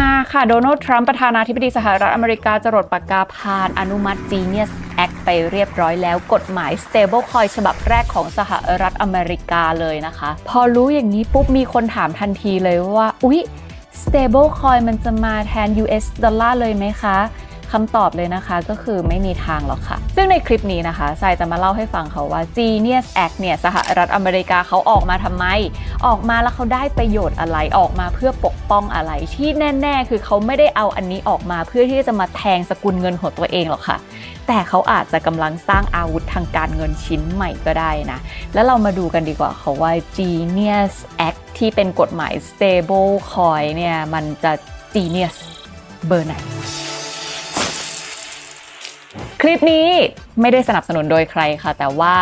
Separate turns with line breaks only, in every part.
มาค่ะ โดนัลด์ทรัมป์ประธานาธิบดีสหรัฐอเมริกาจรดปากกาผ่านอนุมัติ Genius Act ไปเรียบร้อยแล้วกฎหมาย stablecoin ฉบับแรกของสหรัฐอเมริกาเลยนะคะ พอรู้อย่างนี้ปุ๊บมีคนถามทันทีเลยว่า อุ๊ย stablecoin มันจะมาแทน US ดอลลาร์เลยไหมคะคำตอบเลยนะคะก็คือไม่มีทางหรอกค่ะ ซึ่งในคลิปนี้นะคะทรายจะมาเล่าให้ฟังค่ะว่า Genius Act เนี่ยสหรัฐอเมริกาเขาออกมาทำไม ออกมาแล้วเขาได้ประโยชน์อะไรออกมาเพื่อปกป้องอะไร ที่แน่ ๆ คือเขาไม่ได้เอาอันนี้ออกมาเพื่อที่จะมาแทงสกุลเงินของตัวเองหรอกค่ะ แต่เขาอาจจะกำลังสร้างอาวุธทางการเงินชิ้นใหม่ก็ได้นะ แล้วเรามาดูกันดีกว่าค่ะว่า Genius Act ที่เป็นกฎหมาย stable coin เนี่ยมันจะ Genius เบอร์ไหนคลิปนี้ไม่ได้สนับสนุนโดยใครค่ะ แต่ว่า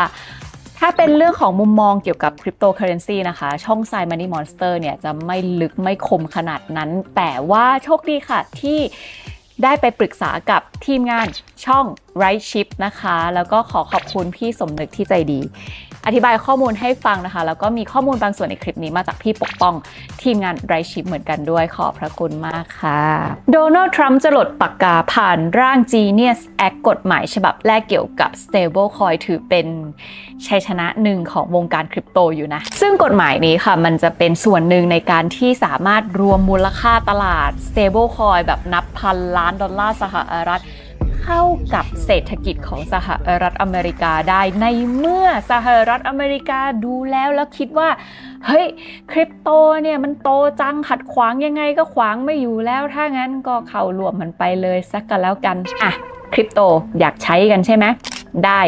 ถ้าเป็นเรื่องของมุมมองเกี่ยวกับคริปโตเคอเรนซีนะคะ ช่องไซมันนี่มอนสเตอร์เนี่ยจะไม่ลึกไม่คมขนาดนั้น แต่ว่าโชคดีค่ะที่ได้ไปปรึกษากับทีมงานช่อง Right Ship นะคะ แล้วก็ขอขอบคุณพี่สมนึกที่ใจดี อธิบายข้อมูลให้ฟังนะคะ แล้วก็มีข้อมูลบางส่วนในคลิปนี้มาจากพี่ปกป้องทีมงานไรชิปเหมือนกันด้วยขอบพระคุณมากค่ะโดนัลด์ทรัมป์จะหลดปากกาผ่านร่าง Genius Act กฎหมายฉบับแรกเกี่ยวกับ stablecoin ถือเป็นชัยชนะหนึ่งของวงการคริปโตอยู่นะ ซึ่งกฎหมายนี้ค่ะ มันจะเป็นส่วนหนึ่งในการที่สามารถรวมมูลค่าตลาด stablecoin แบบนับพันล้านดอลลาร์สหรัฐ เข้ากับเศรษฐกิจของสหรัฐอเมริกาได้ในเมื่อสหรัฐอเมริกาดูแล้วแล้วคิดว่า เฮ้ยคริปโตเนี่ยมันโตจังขัดขวางยังไงก็ขวางไม่อยู่แล้ว ถ้างั้นก็เข้ารวมมันไปเลยสักกันแล้วกัน อะ คริปโตอยากใช้กันใช่ไหมได้